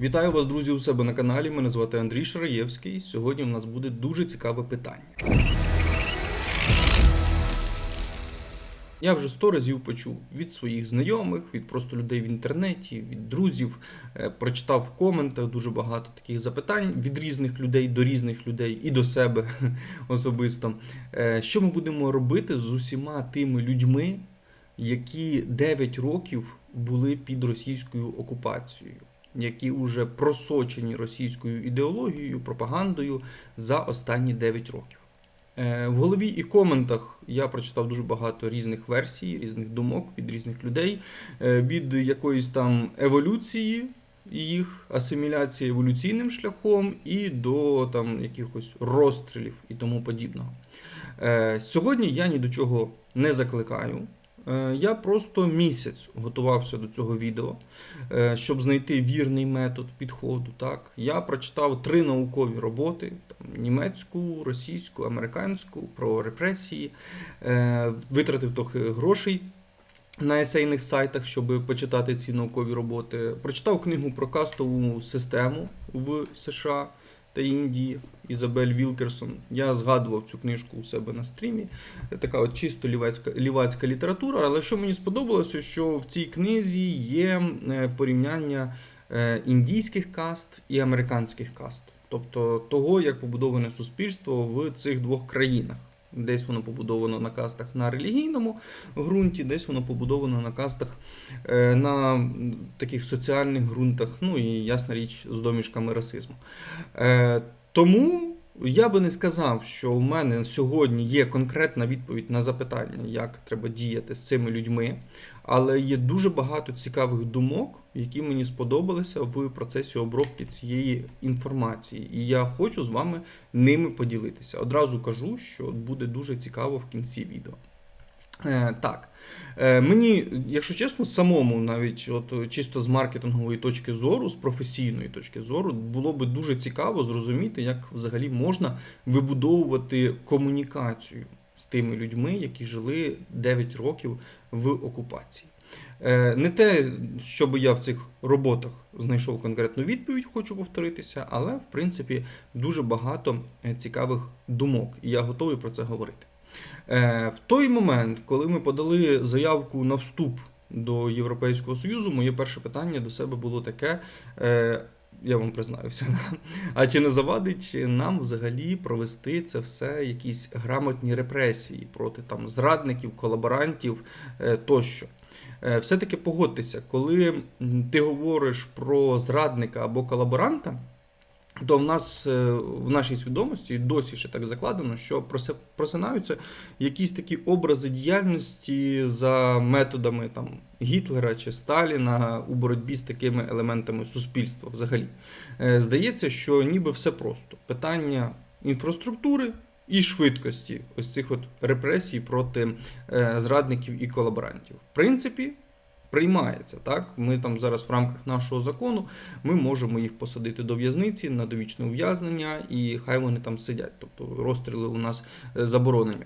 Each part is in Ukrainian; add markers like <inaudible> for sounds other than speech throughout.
Вітаю вас, друзі, у себе на каналі. Мене звати Андрій Шараєвський. Сьогодні у нас буде дуже цікаве питання. Я вже сто разів почув від своїх знайомих, від просто людей в інтернеті, від друзів. Е, Прочитав в коментах дуже багато таких запитань від різних людей до різних людей і до себе <laughs> особисто. Е, Що ми будемо робити з усіма тими людьми, які 9 років були під російською окупацією? Які вже просочені російською ідеологією, пропагандою за останні 9 років. Е, В голові і коментах я прочитав дуже багато різних версій, різних думок від різних людей, е, від якоїсь там еволюції їх асиміляції еволюційним шляхом і до там якихось розстрілів і тому подібного. Е, Сьогодні я ні до чого не закликаю. Е, Я просто місяць готувався до цього відео, е, щоб знайти вірний метод підходу. Так, я прочитав три наукові роботи: там, німецьку, російську, американську про репресії, е, витратив трохи грошей. На есейних сайтах, щоб почитати ці наукові роботи, прочитав книгу про кастову систему в США та Індії Ізабель Вілкерсон. Я згадував цю книжку у себе на стрімі. Така от чисто лівацька, лівацька література. Але що мені сподобалося, що в цій книзі є е, порівняння е, індійських каст і американських каст, тобто того, як побудоване суспільство в цих двох країнах. Десь воно побудовано на кастах на релігійному ґрунті, десь воно побудовано на кастах е, на таких соціальних ґрунтах, ну і ясна річ з домішками расизму. Е, Тому я би не сказав, що в мене сьогодні є конкретна відповідь на запитання, як треба діяти з цими людьми, але є дуже багато цікавих думок, які мені сподобалися в процесі обробки цієї інформації. І я хочу з вами ними поділитися. Одразу кажу, що буде дуже цікаво в кінці відео. Е, так, е, мені, якщо чесно, самому, навіть от чисто з маркетингової точки зору, з професійної точки зору, було би дуже цікаво зрозуміти, як взагалі можна вибудовувати комунікацію з тими людьми, які жили 9 років в окупації. Е, Не те, щоб я в цих роботах знайшов конкретну відповідь, хочу повторитися, але в принципі дуже багато е, цікавих думок, і я готовий про це говорити. Е, В той момент, коли ми подали заявку на вступ до Європейського Союзу, моє перше питання до себе було таке. е, Я вам признаюся, <laughs> а чи не завадить нам взагалі провести це все якісь грамотні репресії проти там зрадників, колаборантів е, тощо? Все-таки погодьтеся, коли ти говориш про зрадника або колаборанта, то в нас е, в нашій свідомості досі ще так закладено, що просинаються якісь такі образи діяльності за методами там Гітлера чи Сталіна у боротьбі з такими елементами суспільства взагалі. Е, Здається, що ніби все просто. Питання інфраструктури і швидкості ось цих от репресій проти е, зрадників і колаборантів. В принципі, приймається. Так? Ми там зараз в рамках нашого закону ми можемо їх посадити до в'язниці на довічне ув'язнення, і хай вони там сидять. Тобто розстріли у нас е, заборонені.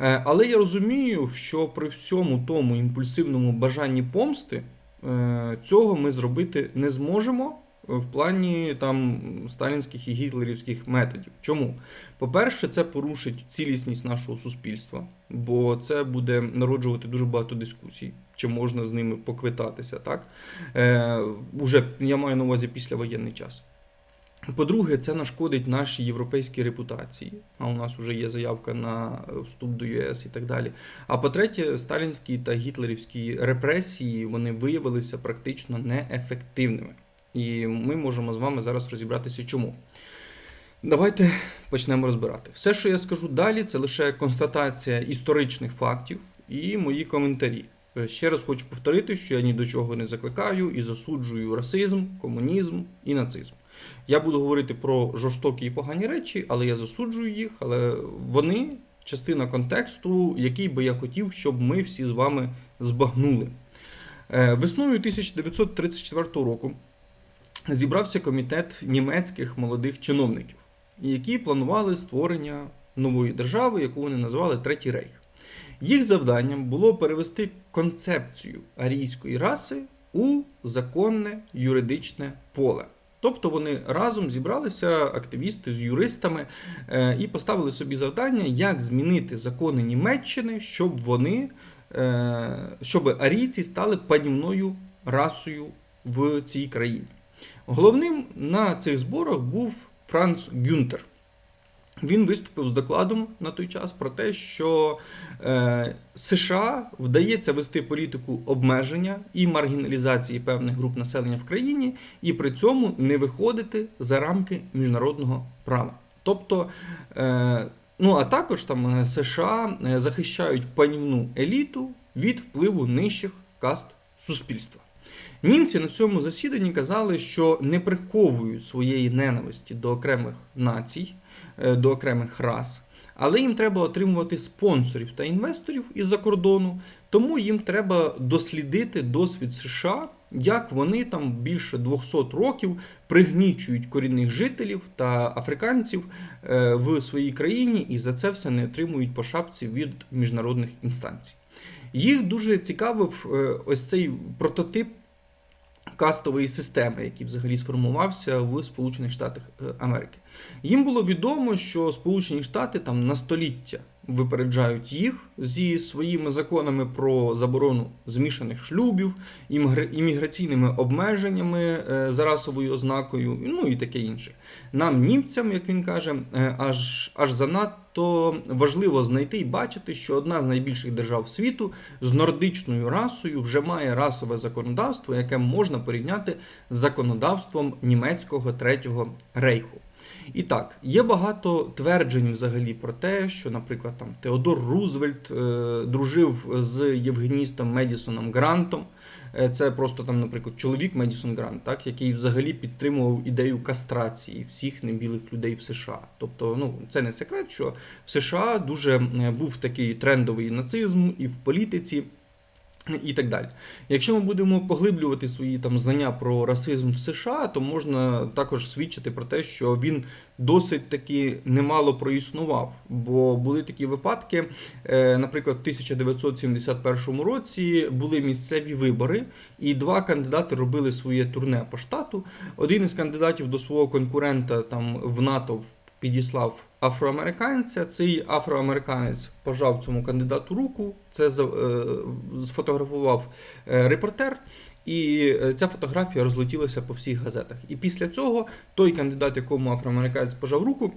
Е, Але я розумію, що при всьому тому імпульсивному бажанні помсти е, цього ми зробити не зможемо. В плані там сталінських і гітлерівських методів. Чому? По-перше, це порушить цілісність нашого суспільства, бо це буде народжувати дуже багато дискусій, чи можна з ними поквитатися, так? Е, уже я маю на увазі післявоєнний час. По-друге, це нашкодить нашій європейській репутації. А у нас вже є заявка на вступ до ЄС і так далі. А по-третє, сталінські та гітлерівські репресії вони виявилися практично неефективними. І ми можемо з вами зараз розібратися, чому. Давайте почнемо розбирати. Все, що я скажу далі, це лише констатація історичних фактів і мої коментарі. Е, Ще раз хочу повторити, що я ні до чого не закликаю і засуджую расизм, комунізм і нацизм. Я буду говорити про жорстокі і погані речі, але я засуджую їх, але вони частина контексту, який би я хотів, щоб ми всі з вами збагнули. Е, Весною 1934 року зібрався комітет німецьких молодих чиновників, які планували створення нової держави, яку вони назвали Третій Рейх. Їх завданням було перевести концепцію арійської раси у законне юридичне поле. Тобто вони разом зібралися, активісти з юристами, е, і поставили собі завдання, як змінити закони Німеччини, щоб вони, е, щоб арійці стали панівною расою в цій країні. Головним на цих зборах був Франц Гюнтер. Він виступив з докладом на той час про те, що е, США вдається вести політику обмеження і маргіналізації певних груп населення в країні, і при цьому не виходити за рамки міжнародного права. Тобто, е, ну а також там е, США е, захищають панівну еліту від впливу нижчих каст суспільства. Німці на цьому засіданні казали, що не приховують своєї ненависті до окремих націй, е, до окремих рас, але їм треба отримувати спонсорів та інвесторів із-за кордону, тому їм треба дослідити досвід США, як вони там більше 200 років пригнічують корінних жителів та африканців е, в своїй країні і за це все не отримують по шапці від міжнародних інстанцій. Їх дуже цікавив е, ось цей прототип кастової системи, який взагалі сформувався в Сполучених Штатах е, Америки. Їм було відомо, що Сполучені Штати там на століття випереджають їх зі своїми законами про заборону змішаних шлюбів, імміграційними обмеженнями е, за расовою ознакою, ну і таке інше. Нам, німцям, як він каже, аж, аж занадто важливо знайти і бачити, що одна з найбільших держав світу з нордичною расою вже має расове законодавство, яке можна порівняти з законодавством німецького третього рейху. І так, є багато тверджень взагалі про те, що, наприклад, там Теодор Рузвельт е, дружив з євгеністом Медісоном Грантом. Е, Це просто там, наприклад, чоловік Медісон Грант, так, який взагалі підтримував ідею кастрації всіх небілих людей в США. Тобто, ну це не секрет, що в США дуже е, був такий трендовий нацизм і в політиці. І так далі. Якщо ми будемо поглиблювати свої там знання про расизм в США, то можна також свідчити про те, що він досить таки немало проіснував. Бо були такі випадки, е, наприклад, в 1971 році були місцеві вибори, і два кандидати робили своє турне по штату. Один із кандидатів до свого конкурента там в НАТО підіслав афроамериканця. Цей афроамериканець пожав цьому кандидату руку. Це е, сфотографував е, репортер. І е, ця фотографія розлетілася по всіх газетах. І після цього той кандидат, якому афроамериканець пожав руку,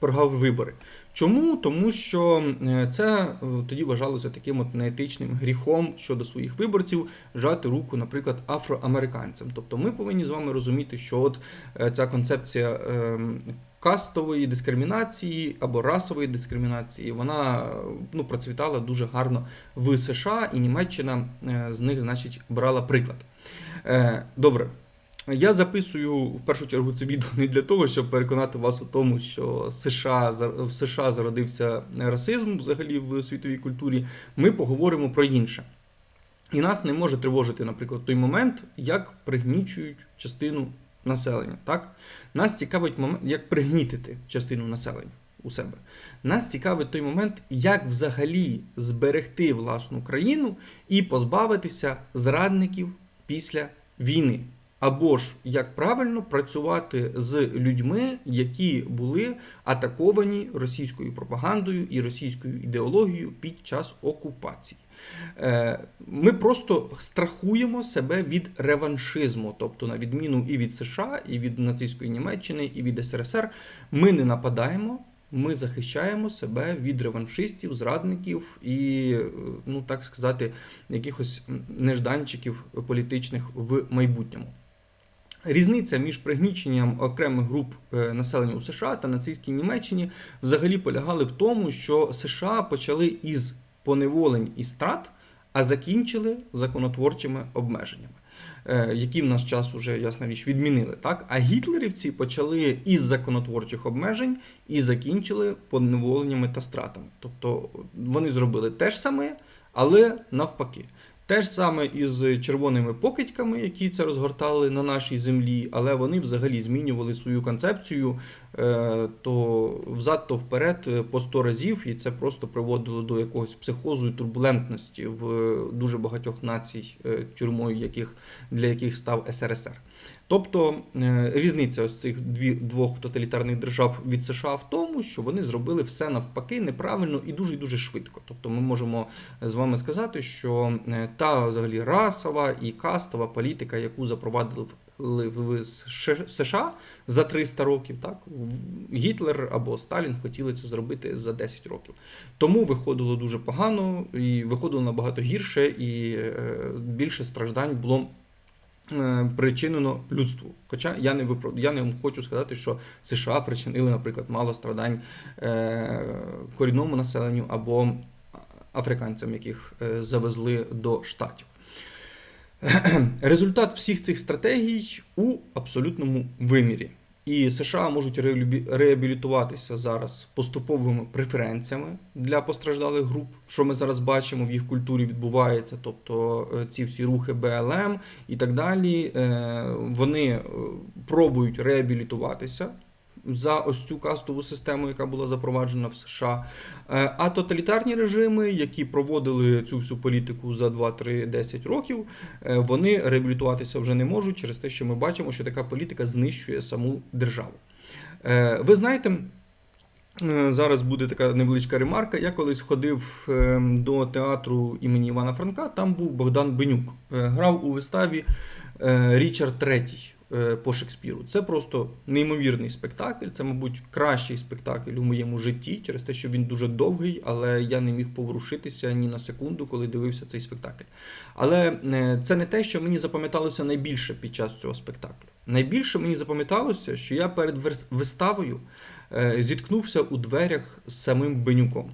програв вибори. Чому? Тому що це тоді вважалося таким от неетичним гріхом щодо своїх виборців жати руку, наприклад, афроамериканцям. Тобто ми повинні з вами розуміти, що от ця концепція ем, кастової дискримінації або расової дискримінації, вона ну, процвітала дуже гарно в США, і Німеччина е, з них, значить, брала приклад. Е, Добре. Я записую в першу чергу це відео не для того, щоб переконати вас у тому, що США в США зародився расизм взагалі в світовій культурі. Ми поговоримо про інше. І нас не може тривожити, наприклад, той момент, як пригнічують частину населення. Так? Нас цікавить момент, як пригнітити частину населення у себе. Нас цікавить той момент, як взагалі зберегти власну країну і позбавитися зрадників після війни. Або ж як правильно працювати з людьми, які були атаковані російською пропагандою і російською ідеологією під час окупації. Е, Ми просто страхуємо себе від реваншизму, тобто, на відміну і від США, і від нацистської Німеччини, і від СРСР, ми не нападаємо. Ми захищаємо себе від реваншистів, зрадників і, ну так сказати, якихось нежданчиків політичних в майбутньому. Різниця між пригніченням окремих груп е, населення у США та нацистській Німеччині взагалі полягали в тому, що США почали із поневолень і страт, а закінчили законотворчими обмеженнями, е, які в наш час уже ясна річ відмінили. Так? А гітлерівці почали із законотворчих обмежень і закінчили поневоленнями та стратами. Тобто вони зробили те ж саме, але навпаки. Те ж саме із червоними покидьками, які це розгортали на нашій землі, але вони взагалі змінювали свою концепцію е, то взад, то вперед е, по 100 разів, і це просто приводило до якогось психозу і турбулентності в дуже багатьох націй, е, тюрмою яких, для яких став СРСР. Тобто е, різниця ось цих двох тоталітарних держав від США в тому, що вони зробили все навпаки неправильно і дуже дуже швидко. Тобто ми можемо з вами сказати, що е, та взагалі расова і кастова політика, яку запровадили в- США за 300 років, так Гітлер або Сталін хотіли це зробити за 10 років. Тому виходило дуже погано і виходило набагато гірше, і е, більше страждань було е, причинено людству. Хоча я не виправ... я не хочу сказати, що США причинили, наприклад, мало страдань е, корінному населенню або африканцям, яких е, завезли до штатів. Результат всіх цих стратегій у абсолютному вимірі. І США можуть реабілі- реабілітуватися зараз поступовими преференціями для постраждалих груп, що ми зараз бачимо в їх культурі відбувається. Тобто е, ці всі рухи БЛМ і так далі. е, Вони е, пробують реабілітуватися за ось цю кастову систему, яка була запроваджена в США. Е, А тоталітарні режими, які проводили цю всю політику за 2-3-10 років, е, вони реабілітуватися вже не можуть через те, що ми бачимо, що така політика знищує саму державу. Е, Ви знаєте. Зараз буде така невеличка ремарка. Я колись ходив е, до театру імені Івана Франка. Там був Богдан Бенюк. Грав у виставі Річард е, по Шекспіру. Це просто неймовірний спектакль. Це, мабуть, кращий спектакль у моєму житті, через те, що він дуже довгий, але я не міг поворушитися ні на секунду, коли дивився цей спектакль. Але е, це не те, що мені запам'яталося найбільше під час цього спектаклю. Найбільше мені запам'яталося, що я перед виставою е, зіткнувся у дверях з самим Бенюком.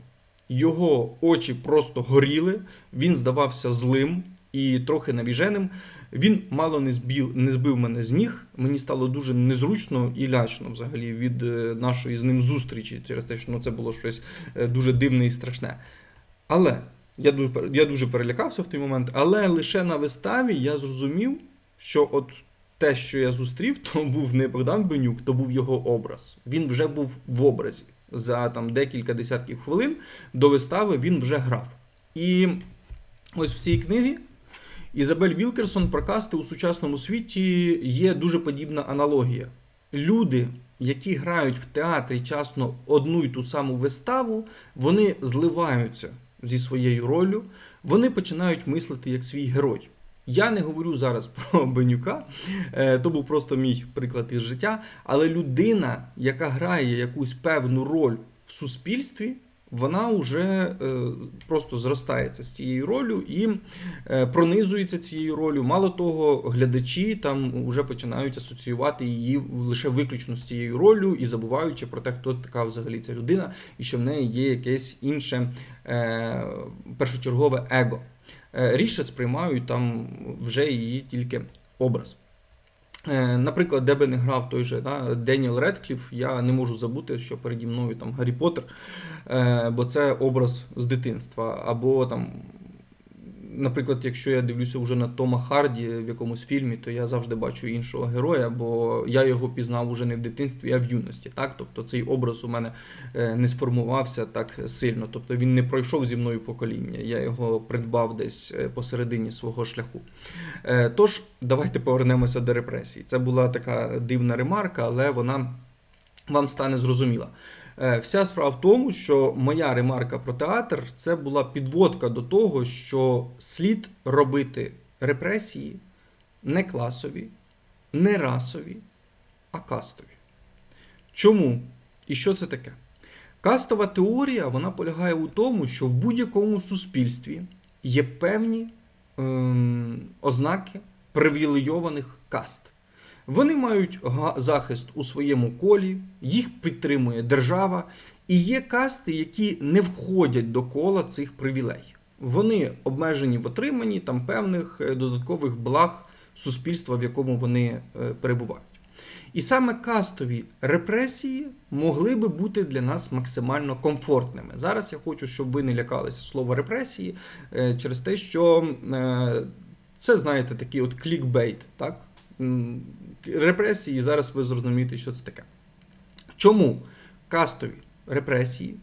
Його очі просто горіли, він здавався злим і трохи навіженим. Він мало не збив, не збив мене з ніг. Мені стало дуже незручно і лячно взагалі від е, нашої з ним зустрічі через те, що ну, це було щось е, дуже дивне і страшне. Але я я дуже перелякався в той момент, але лише на виставі я зрозумів, що от те, що я зустрів, <laughs> то був не Богдан Бенюк, то був його образ. Він вже був в образі. За там декілька десятків хвилин до вистави він вже грав. І ось в цій книзі Ізабель Вілкерсон про касти у сучасному світі є дуже подібна аналогія. Люди, які грають в театрі часто одну й ту саму виставу, вони зливаються зі своєю роллю, вони починають мислити як свій герой. Я не говорю зараз <laughs> про Бенюка, е, то був просто мій приклад із життя. Але людина, яка грає якусь певну роль в суспільстві, вона вже е, просто зростається з цією ролью і е, пронизується цією ролью. Мало того, глядачі там вже починають асоціювати її лише виключно з цією ролью і забуваючи про те, хто така взагалі ця людина, і що в неї є якесь інше е, першочергове его. Е, Рідше сприймають там вже її тільки образ. Е, Наприклад, де би не грав той же да, Деніел Редкліф, я не можу забути, що переді мною там Гаррі Поттер, е, бо це образ з дитинства. Або там, наприклад, якщо я дивлюся вже на Тома Харді в якомусь фільмі, то я завжди бачу іншого героя, бо я його пізнав уже не в дитинстві, а в юності. Так? Тобто цей образ у мене е, не сформувався так сильно. Тобто він не пройшов зі мною покоління. Я його придбав десь е, посередині свого шляху. Е, Тож, давайте повернемося до репресій. Це була така дивна ремарка, але вона вам стане зрозуміла. Е, Вся справа в тому, що моя ремарка про театр це була підводка до того, що слід робити репресії не класові, не расові, а кастові. Чому? І що це таке? Кастова теорія вона полягає у тому, що в будь-якому суспільстві є певні ем, ознаки привілейованих каст. Вони мають захист у своєму колі, їх підтримує держава, і є касти, які не входять до кола цих привілей. Вони обмежені в отриманні там певних е, додаткових благ суспільства, в якому вони е, перебувають. І саме кастові репресії могли би бути для нас максимально комфортними. Зараз я хочу, щоб ви не лякалися слова репресії е, через те, що це, знаєте, такий от клікбейт, так? Репресії, зараз ви зрозумієте, що це таке. Чому кастові репресії,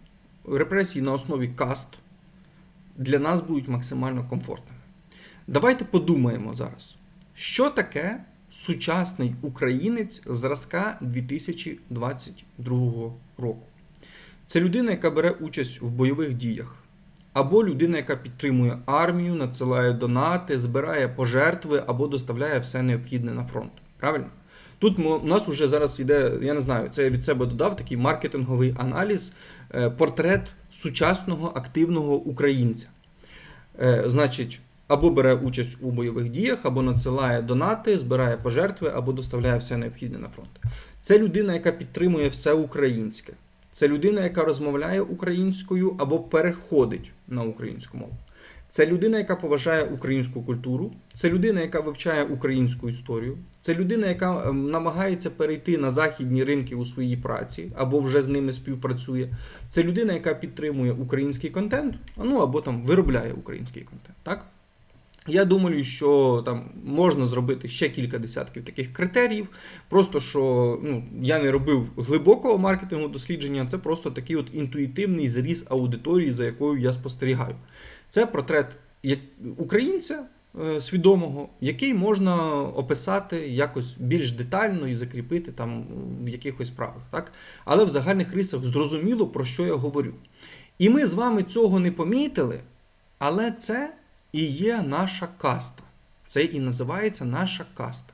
репресії на основі каст для нас будуть максимально комфортними? Давайте подумаємо зараз, що таке сучасний українець зразка 2022 року. Це людина, яка бере участь в бойових діях, або людина, яка підтримує армію, надсилає донати, збирає пожертви або доставляє все необхідне на фронт. Правильно? Тут у нас вже зараз йде, я не знаю, це я від себе додав такий маркетинговий аналіз, е, портрет сучасного активного українця. Е, Значить, або бере участь у бойових діях, або надсилає донати, збирає пожертви, або доставляє все необхідне на фронт. Це людина, яка підтримує все українське. Це людина, яка розмовляє українською або переходить на українську мову. Це людина, яка поважає українську культуру, це людина, яка вивчає українську історію, це людина, яка ем, намагається перейти на західні ринки у своїй праці або вже з ними співпрацює. Це людина, яка підтримує український контент, ну або там виробляє український контент. Так? Я думаю, що там можна зробити ще кілька десятків таких критеріїв. Просто що ну, я не робив глибокого маркетингу дослідження, це просто такий от інтуїтивний зріз аудиторії, за якою я спостерігаю. Це портрет українця е, свідомого, який можна описати якось більш детально і закріпити там в якихось правилах. Так? Але в загальних рисах зрозуміло, про що я говорю. І ми з вами цього не помітили, але це і є наша каста. Це і називається наша каста.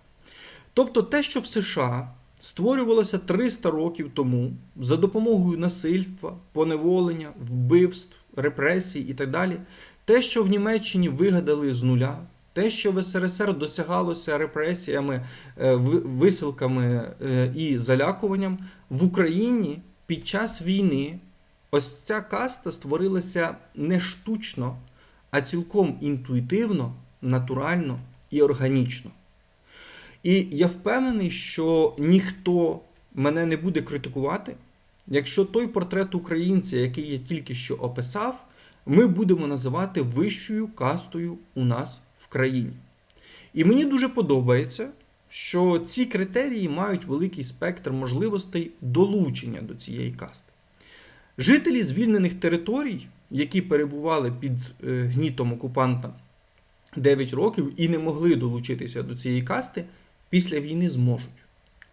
Тобто те, що в США створювалося 300 років тому за допомогою насильства, поневолення, вбивств, репресій і так далі, те, що в Німеччині вигадали з нуля, те, що в СРСР досягалося репресіями, е, висилками е, і залякуванням, в Україні під час війни ось ця каста створилася не штучно, а цілком інтуїтивно, натурально і органічно. І я впевнений, що ніхто мене не буде критикувати, якщо той портрет українця, який я тільки що описав, ми будемо називати вищою кастою у нас в країні. І мені дуже подобається, що ці критерії мають великий спектр можливостей долучення до цієї касти. Жителі звільнених територій, які перебували під е, гнітом окупанта 9 років і не могли долучитися до цієї касти, після війни зможуть.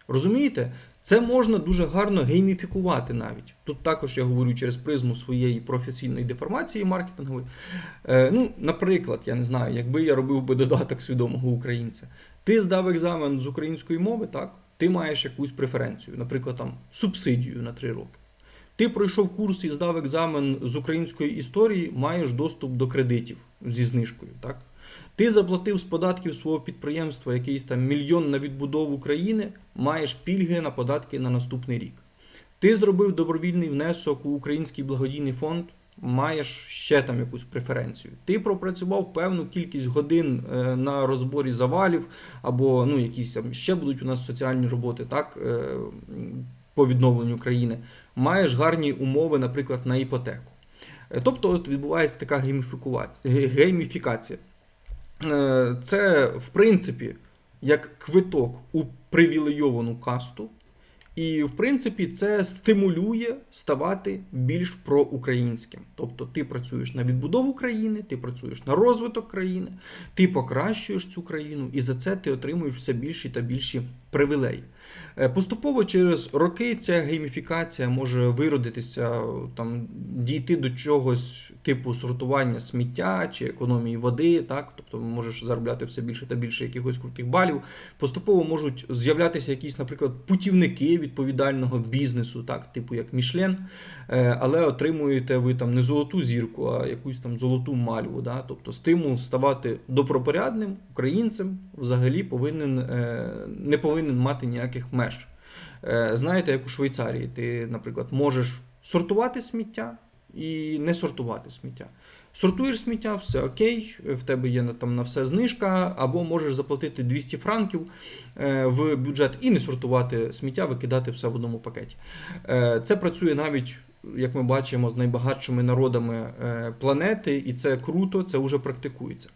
Розумієте? Це можна дуже гарно гейміфікувати навіть. Тут також я говорю через призму своєї професійної деформації маркетингової. Е, ну, наприклад, я не знаю, якби я робив би додаток свідомого українця. Ти здав екзамен з української мови, так? Ти маєш якусь преференцію, наприклад, там субсидію на 3 роки. Ти пройшов курс і здав екзамен з української історії, маєш доступ до кредитів зі знижкою, так? Ти заплатив з податків свого підприємства якийсь там мільйон на відбудову країни, маєш пільги на податки на наступний рік. Ти зробив добровільний внесок у Український благодійний фонд, маєш ще там якусь преференцію. Ти пропрацював певну кількість годин е, на розборі завалів, або ну, якісь там ще будуть у нас соціальні роботи, так, е, по відновленню країни. Маєш гарні умови, наприклад, на іпотеку. Е, Тобто от відбувається така гейміфікація. Е, Це, в принципі, як квиток у привілейовану касту. І, в принципі, це стимулює ставати більш проукраїнським. Тобто ти працюєш на відбудову країни, ти працюєш на розвиток країни, ти покращуєш цю країну, і за це ти отримуєш все більші та більші привілеї. Е, Поступово через роки ця гейміфікація може виродитися, там, дійти до чогось типу сортування сміття чи економії води, так? тобто можеш заробляти все більше та більше якихось крутих балів. Поступово можуть з'являтися якісь, наприклад, путівники відповідального бізнесу, так, типу як Мішлен, е, але отримуєте ви там не золоту зірку, а якусь там золоту мальву. Да? Тобто стимул ставати добропорядним українцем взагалі повинен, е, не повинен мати ніяких меж. Е, Знаєте, як у Швейцарії, ти, наприклад, можеш сортувати сміття і не сортувати сміття. Сортуєш сміття, все окей, в тебе є там на все знижка, або можеш заплатити 200 франків е, в бюджет і не сортувати сміття, викидати все в одному пакеті. Е, Це працює навіть, як ми бачимо, з найбагатшими народами планети, і це круто, це вже практикується.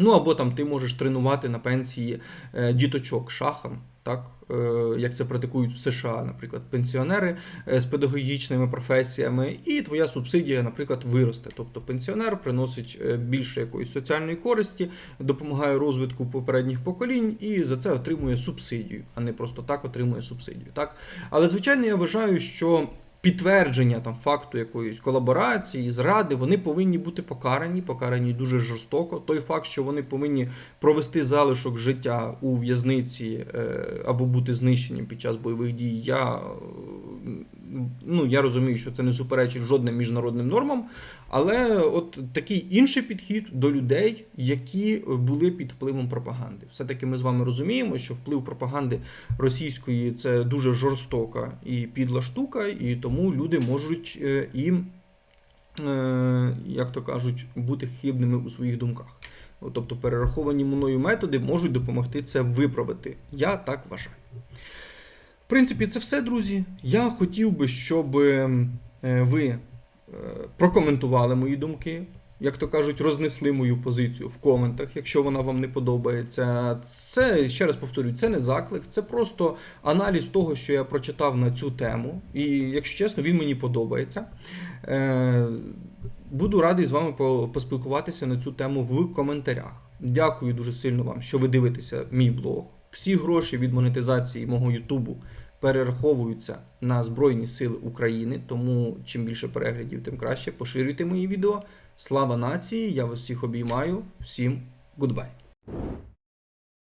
Ну або там ти можеш тренувати на пенсії е, діточок шахам, так е, як це практикують в США, наприклад, пенсіонери е, з педагогічними професіями, і твоя субсидія, наприклад, виросте. Тобто пенсіонер приносить більше якоїсь соціальної користі, допомагає розвитку попередніх поколінь і за це отримує субсидію, а не просто так отримує субсидію. Так? Але звичайно, я вважаю, що підтвердження там факту якоїсь колаборації, зради, вони повинні бути покарані, покарані дуже жорстоко. Той факт, що вони повинні провести залишок життя у в'язниці е, або бути знищеним під час бойових дій, я, е, ну, я розумію, що це не суперечить жодним міжнародним нормам. Але от такий інший підхід до людей, які були під впливом пропаганди. Все-таки ми з вами розуміємо, що вплив пропаганди російської це дуже жорстока і підла штука, і тому люди можуть е, і, е, як то кажуть, бути хибними у своїх думках. Тобто перераховані мною методи можуть допомогти це виправити. Я так вважаю. В принципі, це все, друзі. Я хотів би, щоб е, ви е, прокоментували мої думки. Як то кажуть, рознесли мою позицію в коментах, якщо вона вам не подобається. Це ще раз повторюю, це не заклик, це просто аналіз того, що я прочитав на цю тему. І, якщо чесно, він мені подобається. Е, Буду радий з вами поспілкуватися на цю тему в коментарях. Дякую дуже сильно вам, що ви дивитеся мій блог. Всі гроші від монетизації мого Ютубу перераховуються на Збройні Сили України. Тому чим більше переглядів, тим краще. Поширюйте мої відео. Слава нації! Я вас всіх обіймаю. Всім гудбай!